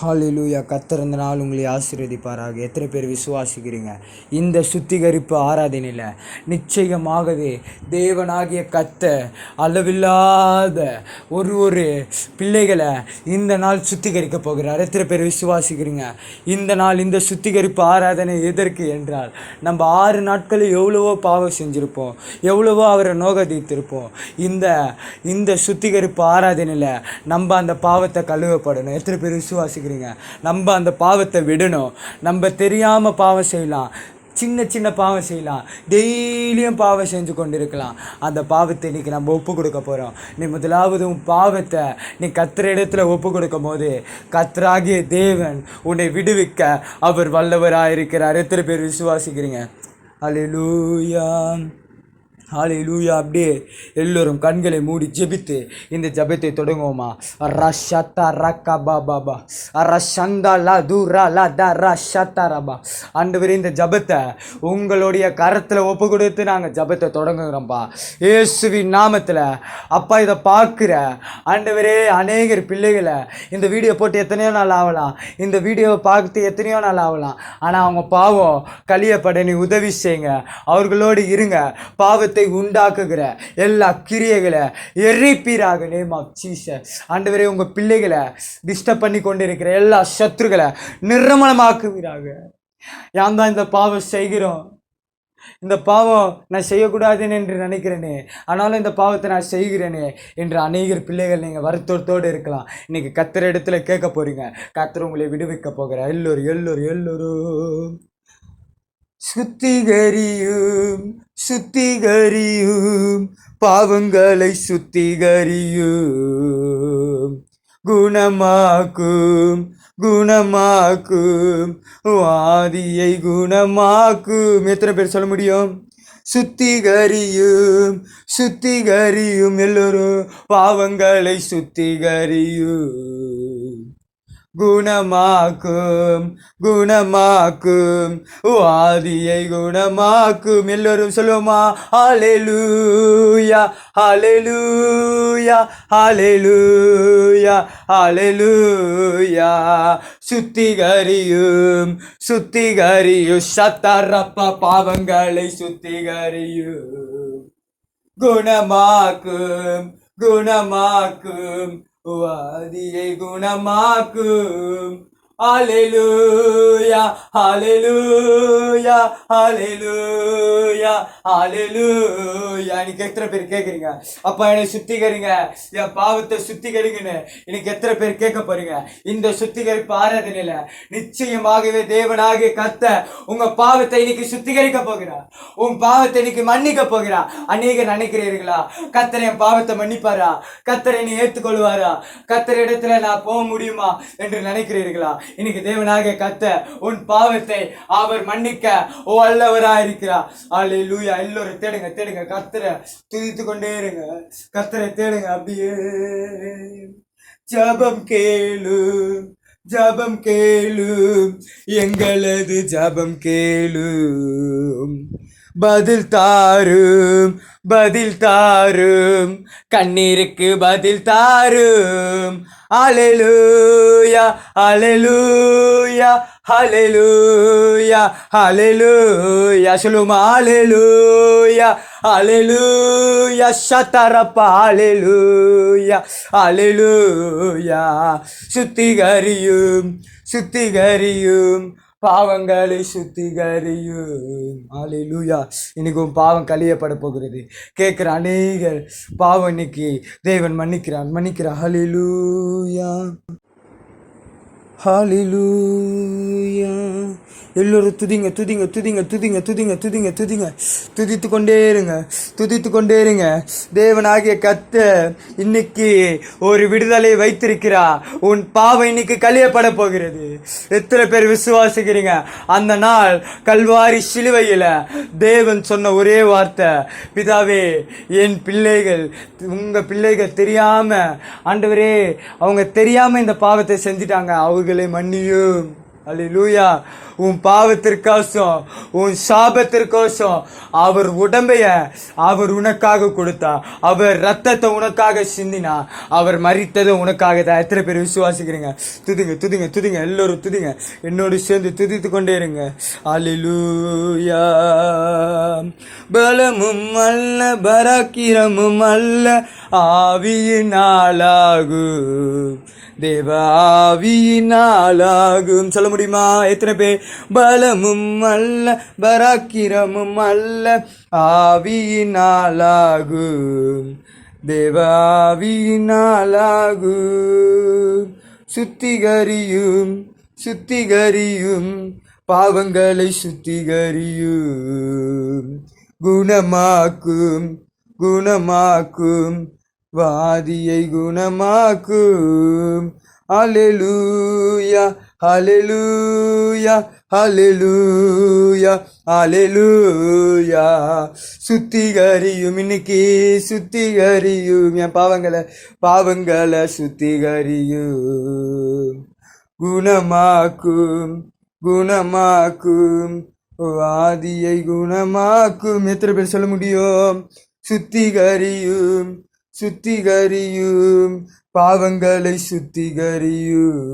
Hallelujah கர்த்தர் நாள் உங்களை ஆசீர்வதிப்பாராக. எத்தனை பேர் விசுவாசிக்கிறீங்க? இந்த சுத்திகரிப்பு ஆராதனையில். நிச்சயமாகவே தேவனாகிய கத்த அளவில்லாத ஒரு ஒரு பிள்ளைகளை இந்த நாள் சுத்திகரிக்க போகிறார். எத்தனை பேர் விசுவாசிக்கிறீங்க? இந்த நாள் இந்த சுத்திகரிப்பு ஆராதனை எதற்கு என்றால் நம்ம ஆறு நாட்களில் எவ்வளவோ பாவம் செஞ்சுருப்போம். எவ்வளவோ அவரை நோகதித்திருப்போம் இந்த இந்த சுத்திகரிப்பு ஆராதனையில் நம்ம அந்த பாவத்தை கழுவப்படணும். எத்தனை பேர் வச்சுக்கிறீங்க நம்ம அந்த பாவத்தை விடணும். நம்ம தெரியாமல் பாவம் செய்யலாம். சின்ன சின்ன பாவம் செய்யலாம். டெய்லியும் பாவம் செஞ்சு கொண்டு இருக்கலாம் அந்த பாவத்தை இன்னைக்கு நம்ம ஒப்பு கொடுக்க போகிறோம் நீ முதலாவது உன் பாவத்தை நீ கத்துற இடத்துல ஒப்பு கொடுக்கும் போது கத்தராகிய தேவன் உன்னை விடுவிக்க அவர் வல்லவராக இருக்கிறார் எத்தனை பேர் விசுவாசிக்கிறீங்க? அல்லேலூயா லூயா அப்படியே எல்லோரும் கண்களை மூடி ஜெபித்து இந்த ஜெபத்தை தொடங்குவோமா? ரஷத்தா பா பாபா ரஷந்தா லா தூரா லா த ரஷத்தா ரபா ஆண்டவரே இந்த ஜெபத்தை உங்களுடைய கரத்தில் ஒப்பு கொடுத்து நாங்கள் ஜெபத்தை தொடங்குகிறோம்ப்பா இயேசுவின் நாமத்தில் அப்பா இதை பார்க்குற ஆண்டவரே அநேகர் பிள்ளைகளை இந்த வீடியோ போட்டு எத்தனையோ நாள் ஆகலாம். இந்த வீடியோவை பார்த்து எத்தனையோ நாள் ஆகலாம். ஆனால் அவங்க பாவம் கலியப்பட நீ உதவி செய்யுங்க. அவர்களோடு இருங்க. பாவத்தை உண்டாக்குகிற எல்லா கிரியைகளை எரிப்பீராக நேம் ஆஃப் ஜீசஸ் ஆண்டவரே உங்கள் பிள்ளைகளை டிஸ்டர்ப் பண்ணி கொண்டு இருக்கிற எல்லா சத்துருகளை நிர்மலமாக்குவீராக. யான் தான் இந்த பாவம் செய்கிறோம். இந்த பாவம் நான் செய்யக்கூடாதுன்னு என்று நினைக்கிறேனே. ஆனாலும் இந்த பாவத்தை நான் செய்கிறேனே என்று அநேகர் பிள்ளைகள் நீங்கள் வருத்தத்தோடு இருக்கலாம். இன்றைக்கி கத்துற இடத்துல கேட்க போகிறீங்க கத்துற உங்களை விடுவிக்க போகிற எல்லோரும் எல்லோரும் எல்லோரும். சுத்திகரியும் சுத்திகரியும் பாவங்களை சுத்திகரியும். குணமாக்கும் குணமாக்கும் ஆதியை குணமாக்கும். எத்தனை பேர் சொல்ல முடியும்? சுத்திகரியும் சுத்திகரியும் எல்லோரும் பாவங்களை சுத்திகரியும். குணமாக்கும் குணமாக்கும். ஆதியை குணமாக்கும். எல்லோரும் சொல்லுவோமா? ஹalleluya ஹalleluya ஹalleluya ஹalleluya சுத்திகரியும் சுத்திகரியும். சத்தரப்ப பாவங்களை சுத்திகரியும். குணமாக்கும் குணமாக்கும். வாதியை குணமாக்கும். ஹalleluya ஹalleluya ஹalleluya ஹalleluya இன்னைக்கு எத்தனை பேர் கேட்குறீங்க அப்பா என்னை சுத்திகரிங்க. என் பாவத்தை சுத்திகரிங்கன்னு இன்னைக்கு எத்தனை பேர் கேட்க போறீங்க? இந்த சுத்திகரிப்பு ஆராதனையில நிச்சயமாகவே தேவனாகிய கத்த உங்க பாவத்தை இன்னைக்கு சுத்திகரிக்க போகிறார். உன் பாவத்தை இன்னைக்கு மன்னிக்க போகிறார். அநேக நினைக்கிறீர்களா? கத்தர் என் பாவத்தை மன்னிப்பாரா? கத்தரை நீ ஏற்றுக்கொள்வாரா கத்தர் இடத்துல நான் போக முடியுமா? என்று நினைக்கிறீர்களா? இன்னைக்கு தேவனாக கத்த உன் பாவத்தை அவர் மன்னிக்க ஓ அல்லவரா இருக்கிறார் லூயா எல்லோரும் தேடுங்க தேடுங்க. கத்தரை துதித்து கொண்டே இருங்க. கத்தரை தேடுங்க அப்படியே. ஜபம் கேளு ஜபம் கேளு எங்களது ஜபம் கேளும். பதில் தாரும் பதில் தாரும். கண்ணீருக்கு பதில் தாரும். அலெலூயா அலெலூயா ஹalleluya ஹalleluya சொல்லுமா ஹalleluya ஹalleluya சத்தரப்பா ஹalleluya ஹalleluya சுத்திகரியும் சுத்திகரியும் பாவங்களை சுத்திகரியும். ஹalleluya இன்னைக்கு உன் பாவம் கழியப்பட போகிறது. கேட்குற அநேகர் பாவம் இன்னைக்கு தேவன் மன்னிக்கிறான் மன்னிக்கிறான் ஹலிலூயா ஹலிலூயா எல்லோரும் துதிங்க துதிங்க துதிங்க துதிங்க துதிங்க துதிங்க துதிங்க. துதித்து கொண்டே இருங்க துதித்து கொண்டே இருங்க. தேவனாகிய கத்த இன்னைக்கு ஒரு விடுதலை வைத்திருக்கிறா. உன் பாவம் இன்னைக்கு கழியப்பட போகிறது. எத்தனை பேர் விசுவாசிக்கிறீங்க? அந்த நாள் கல்வாரி சிலுவையில் தேவன் சொன்ன ஒரே வார்த்தை பிதாவே என் பிள்ளைகள் உங்கள் பிள்ளைகள் தெரியாமல் ஆண்டவரே அவங்க தெரியாமல் இந்த பாவத்தை செஞ்சிட்டாங்க. அவர்களை மன்னியும். அல்லேலூயா உன் பாவத்திற்கோசம் உன் சாபத்திற்கோசம் அவர் உடம்பைய அவர் உனக்காக கொடுத்தா அவர் ரத்தத்தை உனக்காக சிந்தினா அவர் மறித்ததை உனக்காக தான் எத்தனை பேர் விசுவாசிக்கிறீங்க? துதுங்க துதுங்க துதுங்க எல்லோரும் துதிங்க. என்னோடு சேர்ந்து துதித்து கொண்டே இருங்க. அலிலூயா பலமும் அல்ல பராக்கிரமும் அல்ல ஆவியினாலாகும். தேவாவியினாலாகும் சொல்ல முடியுமா? எத்தனை பேர்? பலமும் அல்ல பராக்கிரமும் அல்ல. ஆவியினாலாகும் தேவாவியினாலாகும். சுத்திகரியும் சுத்திகரியும் பாவங்களை சுத்திகரியும். குணமாக்கும் குணமாக்கும் வாதியை குணமாக்கும். அலெலூயா அலெலூயா அலெலூயா அலெலூயா சுத்திகரியும் இன்னைக்கு சுத்திகரியும் என் பாவங்களை பாவங்களை சுத்திகரியும். குணமாக்கும் குணமாக்கும் ஆதியை குணமாக்கும். எத்தனை பேர் சொல்ல முடியும்? சுத்திகரியும் சுத்திகரியும் பாவங்களை சுத்திகரியும்.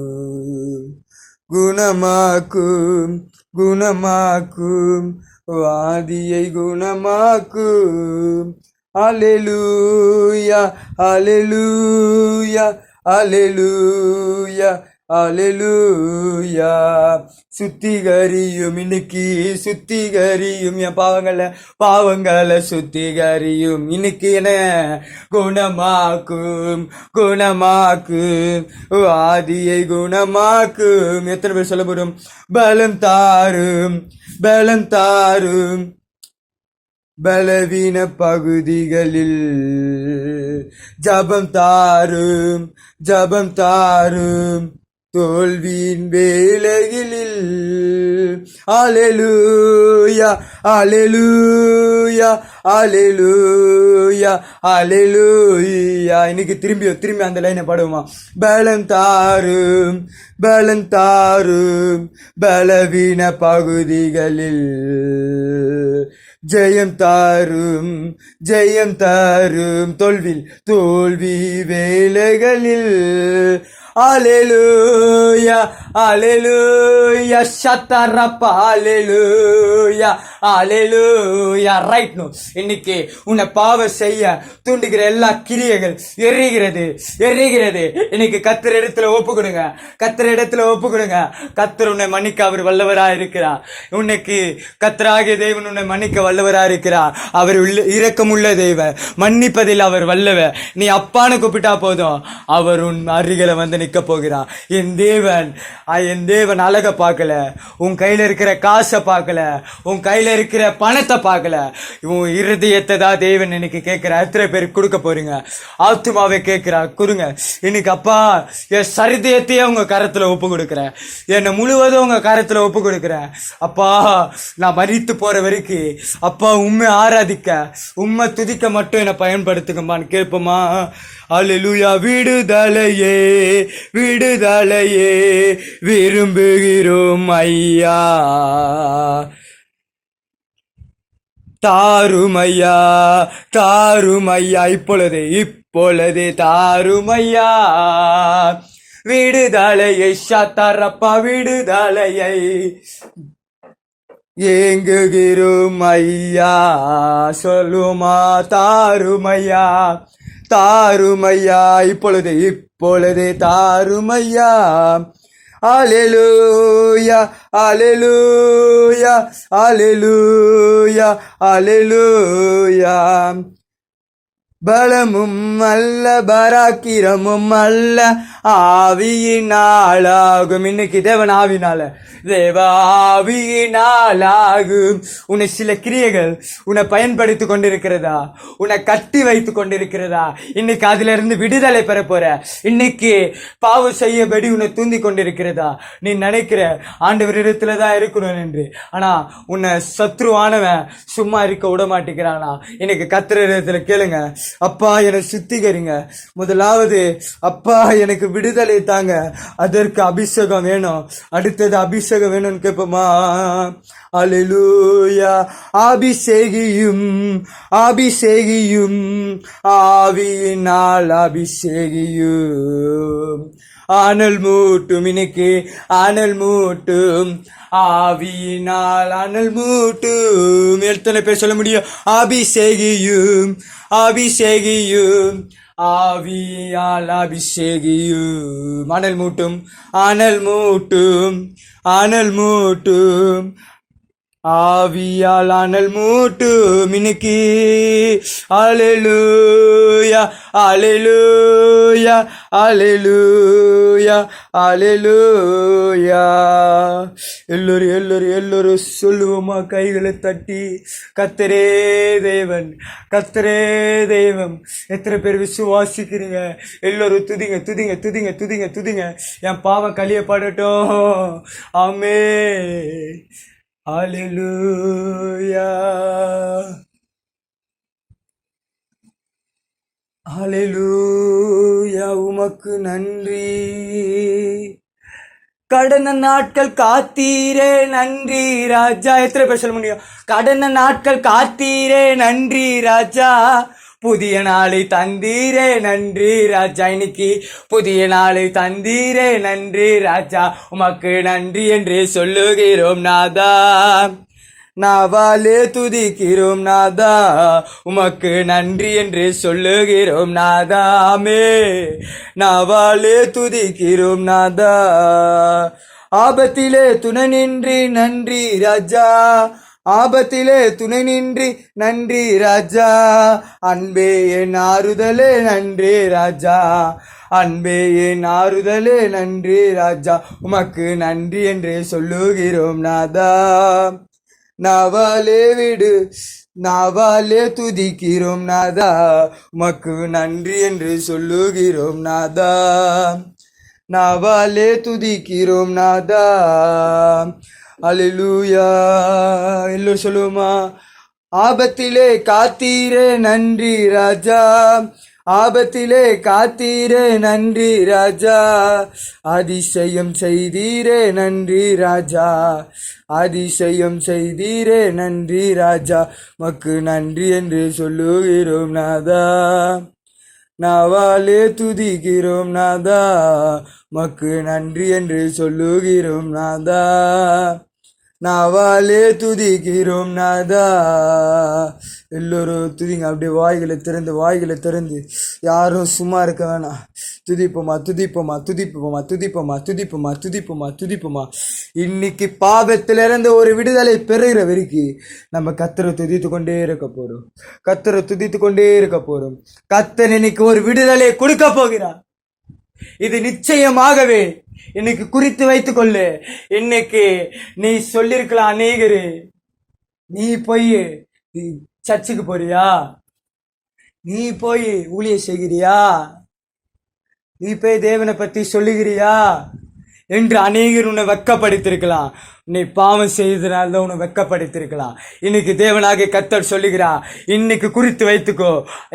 குணமாக்கும் குணமாக்கும் வாதியை குணமாக்கும். அலெலூயா அலெலூயா அலெலூயா அலெலூயா சுத்திகரியும் இன்னைக்கு சுத்திகரியும் என் பாவங்களை பாவங்களை சுத்திகரியும். இன்னைக்கு என்ன? குணமாக்கும் குணமாக்கும். ஆதியை குணமாக்கும். எத்தனை பேர் சொல்ல போறோம்? பலம் தாரும் பலம் தாரும். பலவீன பகுதிகளில் ஜபம் தாரும் ஜபம் தாரும். தோல்வியின் வேலைகளில் அலெலுயா அலெலுயா அலெலுயா அலெலுயா இன்னைக்கு திரும்பி திரும்பி அந்த லைனை பாடுவோமா? பலன் தாரும் பலன் தாரும் பலவீன பகுதிகளில் ஜெயம் தாரும் ஜெயம் தாரும். தோல்வில் தோல்வி வேலைகளில் அலெலூயா அலெலூயா சத்தரப்பா அலெலூயா அலெலூயா ரைட் நோ இன்னைக்கு உன்னை பாவ செய்ய தூண்டுகிற எல்லா கிரியைகள் எரிகிறது எரிகிறது. இன்னைக்கு கத்திர இடத்துல ஒப்பு கொடுங்க கத்திர இடத்துல ஒப்பு கொடுங்க கத்தர் உன்னை மன்னிக்க அவர் வல்லவரா இருக்கிறார். உன்னைக்கு கத்தராகிய தேவன் உன்னை மன்னிக்க வல்லவரா இருக்கிறார். அவர் உள்ள இரக்கமுள்ள தெய்வ மன்னிப்பதில் அவர் வல்லவ. நீ அப்பான்னு கூப்பிட்டா போதும். அவர் உன் அருகில வந்து நிக்க போகிறார். என் தேவன் என் தேவன் அழக பார்க்கல. உன் கையில இருக்கிற காசை பார்க்கல. உன் கையில இருக்கிற பணத்தை பார்க்கல. இவன் இருதயத்தை தான் தேவன் இன்னைக்கு கேட்குறா எத்தனை பேர் கொடுக்க போறீங்க? ஆத்துமாவை கேட்குறா கொடுங்க. இன்னைக்கு அப்பா என் சரிதயத்தையே உங்க கரத்துல ஒப்பு கொடுக்குறேன். என்னை முழுவதும் உங்க கரத்துல ஒப்பு கொடுக்குறேன். அப்பா நான் மறித்து போற வரைக்கும் அப்பா உண்மை ஆராதிக்க உண்மை துதிக்க மட்டும் என்னை பயன்படுத்துங்கம்மான்னு கேட்போமா அல்லேலூயா விடுதலையே விடுதலையே விரும்புகிறோம் ஐயா. தாருமையா தாருமையா இப்பொழுது இப்பொழுது தாருமையா. விடுதலையை சத்தரப்பா விடுதலையை ஏங்குகிறோம் ஐயா. சொல்லுமா தாருமையா தாருமையா இப்பொழுது இப்பொழுது தாருமையா. அலெலூயா அலெலூயா அலெலூயா அலெலூயா பலமும் அல்ல பராக்கிரமும் அல்ல ஆவியினாலாகும். இன்னைக்கு தேவன் ஆவினால. தேவ ஆவியினாலாகும். உன்னை சில கிரியைகள் உன்னை பயன்படுத்தி கொண்டிருக்கிறதா? உன்னை கட்டி வைத்து கொண்டிருக்கிறதா? இன்னைக்கு அதுல இருந்து விடுதலை பெற போற. இன்னைக்கு பாவம் செய்யபடி உன்னை தூந்தி கொண்டிருக்கிறதா? நீ நினைக்கிற ஆண்டவர் இடத்துல தான் இருக்கணும் என்று. ஆனா உன்னை சத்ருவானவன் சும்மா இருக்க விட மாட்டேங்கிறானா? இன்னைக்கு கத்திர இடத்துல கேளுங்க. அப்பா என்னை சுத்திகரிங்க. முதலாவது அப்பா எனக்கு விடுதலை தாங்க. அதற்கு அபிஷேகம் வேணும். அடுத்தது அபிஷேகம் வேணும்னு கேட்போமா? அலிலூயா அபிஷேகியும் அபிஷேகியும் ஆவியினால் அபிஷேகியும். ஆனல் மூட்டும் இன்னைக்கு ஆனல் மூட்டும் ஆவியினால் அனல் மூட்டும். எத்தனை பேர் சொல்ல முடியும்? அபிஷேகியும் அபிஷேகியும். ஆவியால் அபிஷேகியும் அனல் மூட்டும் அனல் மூட்டும் அனல் மூட்டும் ஆவியால் அனல் மூட்டு மினுக்கி. அலெலுயா அலெலுயா அலெலுயா அலெலுயா எல்லோரும் எல்லோரும் எல்லோரும் சொல்லுவோமா? கைகளை தட்டி கத்தரே தேவன் கத்தரே தெய்வம் எத்தனை பேர் விசுவாசிக்கிறீங்க? எல்லோரும் துதிங்க துதிங்க துதிங்க துதிங்க துதிங்க. என் பாவம் கழியப்படட்டும் ஆமே Hallelujah. ஹalleluya உமக்கு நன்றி. கடந்த நாட்கள் காத்தீரே நன்றி ராஜா. எத்தனை பேர் சொல்ல முடியும்? கடந்த நாட்கள் காத்தீரே நன்றி ராஜா. புதிய நாளை தந்தீரே நன்றி ராஜா. இன்னைக்கு புதிய நாளை தந்தீரே நன்றி ராஜா. உமக்கு நன்றி என்று சொல்லுகிறோம் நாதா. நாவாலே துதிக்கிறோம் நாதா. உமக்கு நன்றி என்று சொல்லுகிறோம் நாதாமே நாவாலே துதிக்கிறோம் நாதா. ஆபத்திலே துணை நின்றி நன்றி ராஜா. ஆபத்திலே துணை நின்றி நன்றி ராஜா. அன்பே என் ஆறுதலே நன்றி ராஜா. அன்பே என் ஆறுதலே நன்றி ராஜா. உமக்கு நன்றி என்று சொல்லுகிறோம் நாதா. நாவாலே விடு நாவாலே துதிக்கிறோம் நாதா. உமக்கு நன்றி என்று சொல்லுகிறோம் நாதா. நாவாலே துதிக்கிறோம் நாதா. அலிலூயா எல்லோரும் சொல்லுவோமா? ஆபத்திலே காத்தீரே நன்றி ராஜா. ஆபத்திலே காத்தீரே நன்றி ராஜா. அதிசயம் செய்தீரே நன்றி ராஜா. அதிசயம் செய்தீரே நன்றி ராஜா. மக்கு நன்றி என்று சொல்லுகிறோம் நாதா. நாவாலே துதிக்கிறோம் நாதா. மக்கு நன்றி என்று சொல்லுகிறோம் நாதா. நாவாலே துதிக்கிறோம் நாதா. எல்லோரும் துதிங்க. அப்படியே வாய்களை திறந்து வாய்களை திறந்து. யாரும் சும்மா இருக்க வேணாம். துதிப்போமா துதிப்போமா துதிப்போமா துதிப்போமா துதிப்போமா துதிப்போமா துதிப்போமா. இன்னைக்கு பாவத்திலிருந்து ஒரு விடுதலை பெறுகிற வரைக்கும் நம்ம கத்தரை துதித்து கொண்டே இருக்க போகிறோம் கத்தரை துதித்து கொண்டே இருக்க போகிறோம் கத்தர் இன்னைக்கு ஒரு விடுதலை கொடுக்க போகிறார். இது நிச்சயமாகவே இன்னைக்கு குறித்து வைத்துக்கொள்ளு இன்னைக்கு நீ சொல்லிருக்கலாம் அநேகரு. நீ போய் சர்ச்சுக்கு போறியா? நீ போய் ஊழிய செய்கிறியா? நீ போய் தேவனை பத்தி சொல்லுகிறியா? என்று அநேகர் உன்னை வெக்கப்படுத்திருக்கலாம் நீ பாவம் செய்ததுனால தான் உன்னை வெக்கப்படுத்திருக்கலாம் இன்னைக்கு தேவனாக கத்தர் சொல்லுகிறா இன்னைக்கு குறித்து வைத்துக்கோ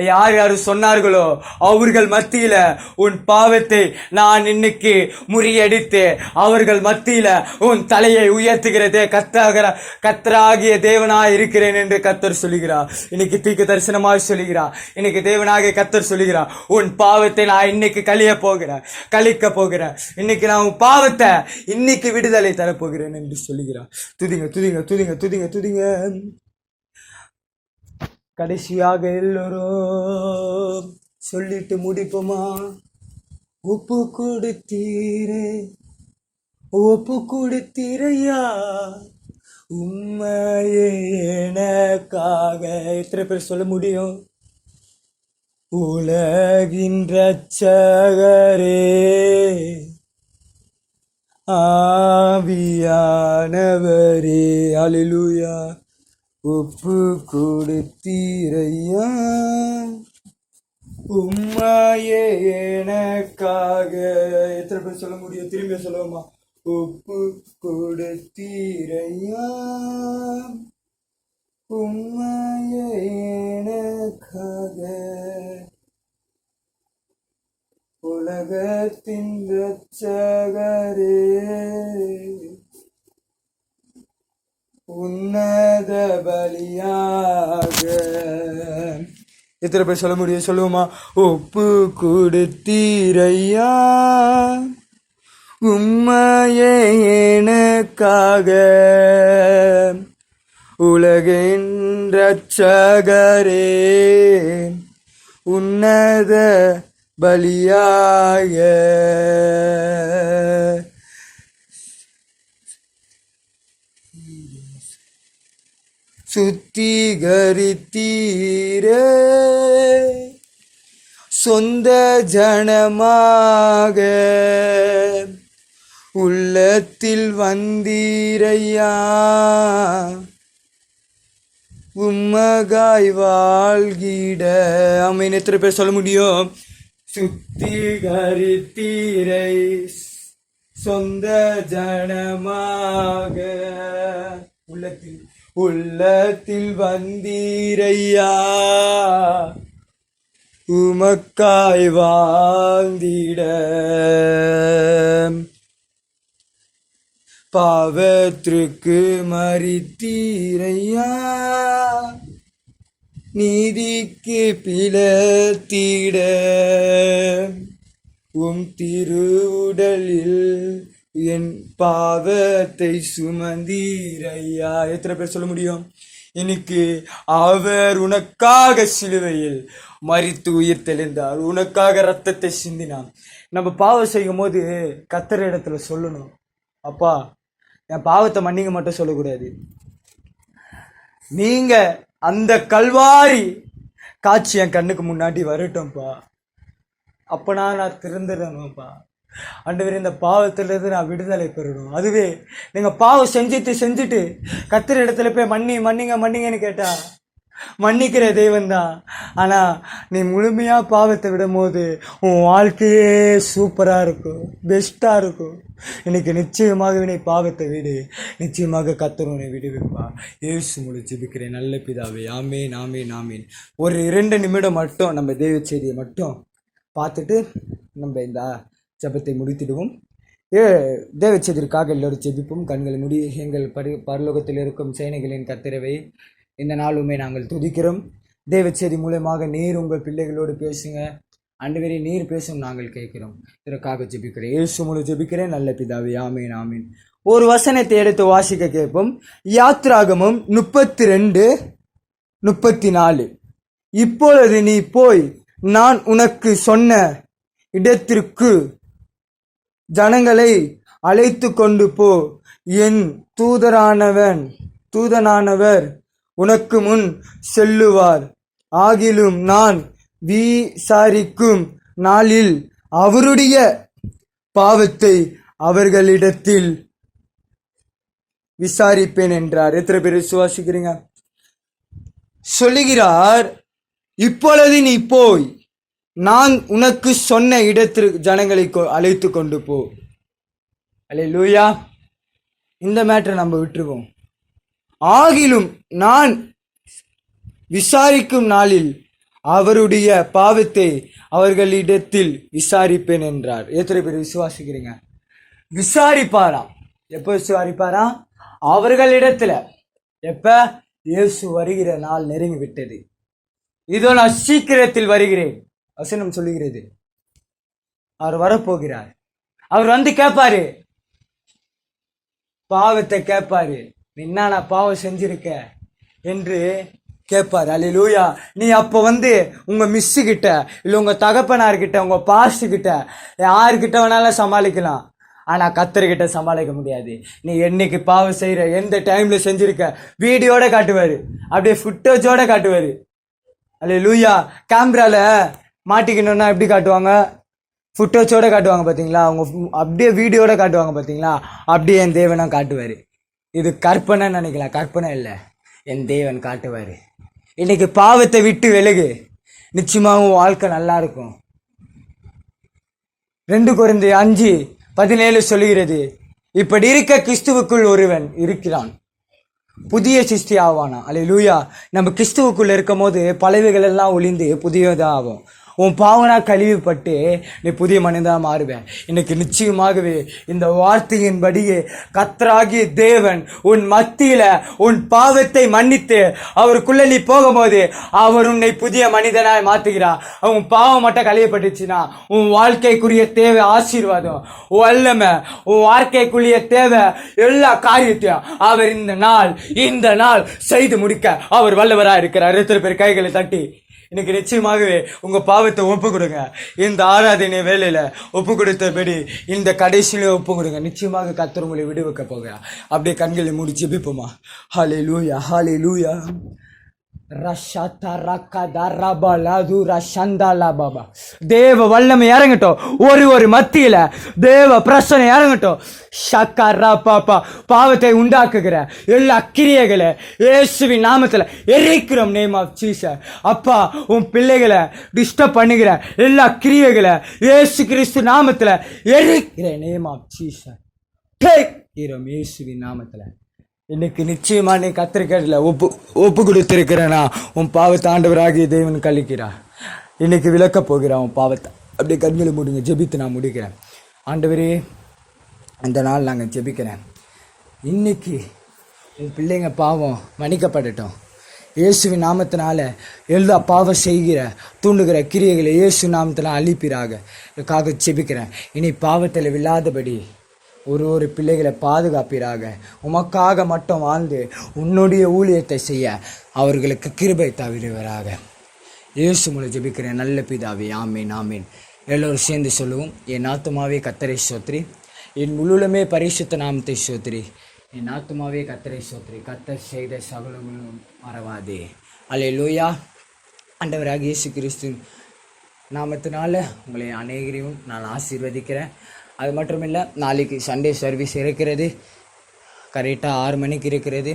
யார் யார் சொன்னார்களோ அவர்கள் மத்தியில் உன் பாவத்தை நான் இன்னைக்கு முறியடித்து அவர்கள் மத்தியில் உன் தலையை உயர்த்துகிறதே கத்தாகிற கத்தராகிய தேவனாக இருக்கிறேன் என்று கத்தர் சொல்லுகிறா. இன்னைக்கு தீக்கு தரிசனமாக சொல்லுகிறா. இன்னைக்கு தேவனாக கத்தர் சொல்லுகிறா உன் பாவத்தை நான் இன்னைக்கு கழிய போகிறேன் கழிக்க போகிறேன். இன்னைக்கு நான் உன் பாவத்தை இன்னைக்கு விடுதலை தரப்போகிறேன் என்று சொல்லுகிறார் துதிங்க துதிங்க துதிங்க துதிங்க துதிங்க. கடைசியாக எல்லோரும் சொல்லிட்டு முடிப்போமா? உப்பு கொடுத்தீரே ஒப்பு கொடுத்தீரையா? உண்மையே எனக்காக எத்தனை பேர் சொல்ல முடியும்? உலகின் ரச்சகரே ஆவியானவரே அலிலுயா ஒப்பு கொடுத்தீரையா? உம்மாயே எனக்காக. எத்தனை பேர் சொல்ல முடியும்? திரும்பி சொல்லுவோமா? ஒப்பு கொடுத்தீரையா? உம்மாயே எனக்காக. உலகத்தின் ரச்சகரே உன்னத பலியாக. எத்தனை பேர் சொல்ல முடியும்? சொல்லுவோமா? ஒப்பு கொடுத்தீரையா. உம்மையே எனக்காக. உலகின் ரச்சகரே உன்னத பலியாக சுத்திகரித்தீரே. சொந்த ஜனமாக உள்ளத்தில் வந்தீரையா. உம்மகாய் வாழ்கிட. அம்மையின் எத்தனை பேர் சொல்ல முடியும்? சுத்திகரித்தீரை சொந்த ஜனமாக. உள்ளத்தில் உள்ளத்தில் வந்தீரையா? உமக்காய் வாழ்ந்திட பாவத்திற்கு மறித்தீரையா? நீதிக்கு பிளத்திட உம் திருவுடலில் என் பாவத்தை சுமந்தீரையா? எத்தனை பேர் சொல்ல முடியும்? இன்னைக்கு அவர் உனக்காக சிலுவையில் மறித்து உயிர் தெளிந்தார். உனக்காக ரத்தத்தை சிந்தினான். நம்ம பாவம் செய்யும் போது கத்தர் இடத்துல சொல்லணும். அப்பா என் பாவத்தை மன்னிங்க மட்டும் சொல்லக்கூடாது. நீங்கள் அந்த கல்வாரி காட்சி என் கண்ணுக்கு முன்னாடி வரட்டும்ப்பா அப்பனா நான் திறந்துடணும்ப்பா ஆண்டவரே இந்த பாவத்திலேருந்து நான் விடுதலை பெறணும். அதுவே நீங்கள் பாவம் செஞ்சுட்டு செஞ்சுட்டு கத்திர இடத்துல போய் மன்னி மன்னிங்க மன்னிங்கன்னு கேட்டால் மன்னிக்கிற தெய்வம் தான் ஆனால் நீ முழுமையாக பாவத்தை விடும்போது உன் வாழ்க்கையே சூப்பராக இருக்கும் பெஸ்ட்டாக இருக்கும். இன்னைக்கு நிச்சயமாக நீ பாவத்தை விடு. நிச்சயமாக கத்தரவனை விடுவிப்பா. ஏசு முழு ஜெபிக்கிறேன் நல்ல பிதாவே. ஆமே நாமே நாமேன் ஒரு இரண்டு நிமிடம் மட்டும் நம்ம தெய்வ செய்தியை மட்டும் பார்த்துட்டு நம்ம இந்த ஜெபத்தை முடித்திடுவோம். ஏ தேவச்சதிற்காக எல்லோரும் ஜெபிப்போம். கண்களை முடி எங்கள் பரி பரலோகத்தில் இருக்கும் சேனைகளின் கத்திரவை இந்த நாளுமே நாங்கள் துதிக்கிறோம். தேவச்செதி மூலயமாக நீர் உங்கள் பிள்ளைகளோடு பேசுங்க. ஆண்டவரே நீர் பேசும் நாங்கள் கேட்கிறோம். இதற்காக ஜெபிக்கிறேன். இயேசு முழு ஜெபிக்கிறேன். நல்ல பிதாவே ஆமீன் ஆமீன். ஒரு வசனத்தை எடுத்து வாசிக்க கேட்போம். யாத்ராகமும் முப்பத்தி ரெண்டு முப்பத்தி நாலு இப்பொழுது நீ போய் நான் உனக்கு சொன்ன இடத்திற்கு ஜனங்களை அழைத்து கொண்டு போ. என் தூதரானவன் தூதனானவர் உனக்கு முன் செல்லுவார். ஆகிலும் நான் விசாரிக்கும் நாளில் அவருடைய பாவத்தை அவர்களிடத்தில் விசாரிப்பேன் என்றார். எத்தனை பேர் விசுவாசிக்கிறீங்க? சொல்லுகிறார் இப்பொழுது நீ போய் நான் உனக்கு சொன்ன இடத்திற்கு ஜனங்களை கொ- அழைத்து கொண்டு போ. அலே லூயா இந்த மேட்டரை நம்ம விட்டுருவோம். ஆகிலும் நான் விசாரிக்கும் நாளில் அவருடைய பாவத்தை அவர்களிடத்தில் விசாரிப்பேன் என்றார். எத்தனை பேர் விசுவாசிக்கிறீங்க? விசாரிப்பாராம். எப்போ விசாரிப்பாராம் அவர்களிடத்துல. எப்ப? இயேசு வருகிற நாள் நெருங்கி விட்டது. இதோ நான் சீக்கிரத்தில் வருகிறேன். வசனம் சொல்லுகிறது. அவர் வரப்போகிறார். அவர் வந்து கேட்பாரு. பாவத்தை கேட்பாரு. என்னடா பாவம் செஞ்சிருக்க? என்று கேட்பாரு. அல்லேலூயா நீ அப்போ வந்து உங்கள் மிஸ்ஸு கிட்ட இல்லை உங்கள் தகப்பனார்கிட்ட உங்கள் பாஸ்ட்டுக்கிட்ட யார்கிட்ட யாருக்கிட்ட வேணாலும் சமாளிக்கலாம். ஆனால் கத்தர்கிட்ட சமாளிக்க முடியாது. நீ என்னைக்கு பாவம் செய்கிற எந்த டைமில் செஞ்சுருக்க வீடியோட காட்டுவார். அப்படியே ஃபுட்டேஜோட காட்டுவார். அல்ல லூயா கேமராவில் மாட்டிக்கணும்னா எப்படி காட்டுவாங்க? ஃபுட்டேஜோட காட்டுவாங்க பார்த்தீங்களா அவங்க அப்படியே வீடியோட காட்டுவாங்க பார்த்தீங்களா அப்படியே என் தேவனா காட்டுவார். இது கற்பனை நினைக்கலாம் கற்பனை இல்லை. என் தேவன் காட்டுவார். இன்னைக்கு பாவத்தை விட்டு விலகு. நிச்சயமாகவும் வாழ்க்கை நல்லா இருக்கும். ரெண்டு குறைந்து அஞ்சு பதினேழு சொல்லுகிறது இப்படி இருக்க கிறிஸ்துவுக்குள் ஒருவன் இருக்கிறான். புதிய சிஷ்டி ஆவானா? அல்ல லூயா நம்ம கிறிஸ்துவுக்குள்ளே இருக்கும் போது பழவைகள் எல்லாம் ஒளிந்து புதியதாக ஆகும் உன் பாவனா கழிவுப்பட்டு நீ புதிய மனிதனாக மாறுவேன். இன்னைக்கு நிச்சயமாகவே இந்த வார்த்தையின்படியே கத்தராகிய தேவன் உன் மத்தியில உன் பாவத்தை மன்னித்து அவருக்குள்ள நீ போகும்போது அவர் உன்னை புதிய மனிதனாய் மாத்துகிறார் உன் பாவம் மட்டும் கழியப்பட்டுச்சுன்னா உன் வாழ்க்கைக்குரிய தேவை ஆசீர்வாதம் வல்லமை உன் வாழ்க்கைக்குரிய தேவை எல்லா காரியத்தையும் அவர் இந்த நாள் இந்த நாள் செய்து முடிக்க அவர் வல்லவராக இருக்கிறார். எத்தனை பேர் கைகளை தட்டி. இன்னைக்கு நிச்சயமாகவே உங்க பாவத்தை ஒப்பு கொடுங்க. இந்த ஆராதனை வேலையில ஒப்பு கொடுத்தபடி இந்த கடைசியில ஒப்பு கொடுங்க. நிச்சயமாக கத்தர் உங்களை விடுவிக்க போக அப்படியே கண்களை மூடி ஜெபிப்போமா? ஹாலே லூயா ஹாலே லூயா தேவ வல்லமை இறங்கட்டும். ஒரு ஒரு மத்தியில தேவ பிரசனை இறங்கட்டும். ஷக்கரா பாப்பா பாவத்தை உண்டாக்குகிற எல்லா கிரியைகளை இயேசுவின் நாமத்தில் எரிக்கிறோம் நேம் ஆஃப் ஜீசஸ் அப்பா உன் பிள்ளைகளை டிஸ்டர்ப் பண்ணுகிற எல்லா கிரியைகளை இயேசு கிறிஸ்து நாமத்தில் எரிக்கிற நேம் ஆஃப் ஜீசஸ் டேக் இயேசுவின் நாமத்தில். இன்னைக்கு நிச்சயமா நீ கத்திரிக்கல ஒப்பு ஒப்பு கொடுத்திருக்கிறனா? உன் பாவத்தை ஆண்டவராகி தேவன் கழிக்கிறா இன்னைக்கு விளக்க போகிறான் உன் பாவத்தை. அப்படியே கண்களை முடிங்க ஜெபித்து நான் முடிக்கிறேன். ஆண்டவரே அந்த நாள் நாங்கள் ஜெபிக்கிறேன். இன்னைக்கு உன் பிள்ளைங்க பாவம் மன்னிக்கப்படட்டும். இயேசுவின் நாமத்தினால எல்லா பாவம் செய்கிற தூண்டுகிற கிரியைகளை இயேசு நாமத்தில் அழிப்பிறாக இதுக்காக ஜெபிக்கிறேன். இனி பாவத்தில் விழாதபடி ஒரு ஒரு பிள்ளைகளை பாதுகாப்பீராக. உமக்காக மட்டும் வாழ்ந்து உன்னுடைய ஊழியத்தை செய்ய அவர்களுக்கு கிருபை தவிரவராக. இயேசு மூலம் ஜபிக்கிறேன் நல்ல பிதாவே ஆமீன் ஆமீன். எல்லோரும் சேர்ந்து சொல்லுவோம் என் ஆத்துமாவே கத்தரை சோத்ரி என் முழுலுமே பரிசுத்த நாமத்தை சோத்ரி என் ஆத்துமாவே கத்தரை சோத்ரி கத்தர் செய்த சகலங்களும் மறவாதே. அல்லே லூயா ஆண்டவராக இயேசு கிறிஸ்து நாமத்தினால உங்களை அநேகரையும் நான் ஆசீர்வதிக்கிறேன். அது மட்டும் இல்லை நாளைக்கு சண்டே சர்வீஸ் இருக்கிறது. கரெக்டாக ஆறு மணிக்கு இருக்கிறது.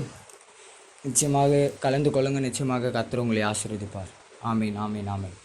நிச்சயமாக கலந்து கொள்ளுங்க. நிச்சயமாக கத்துறவங்களை ஆசிரியப்பார் ஆமீன் ஆமீன் ஆமீன்.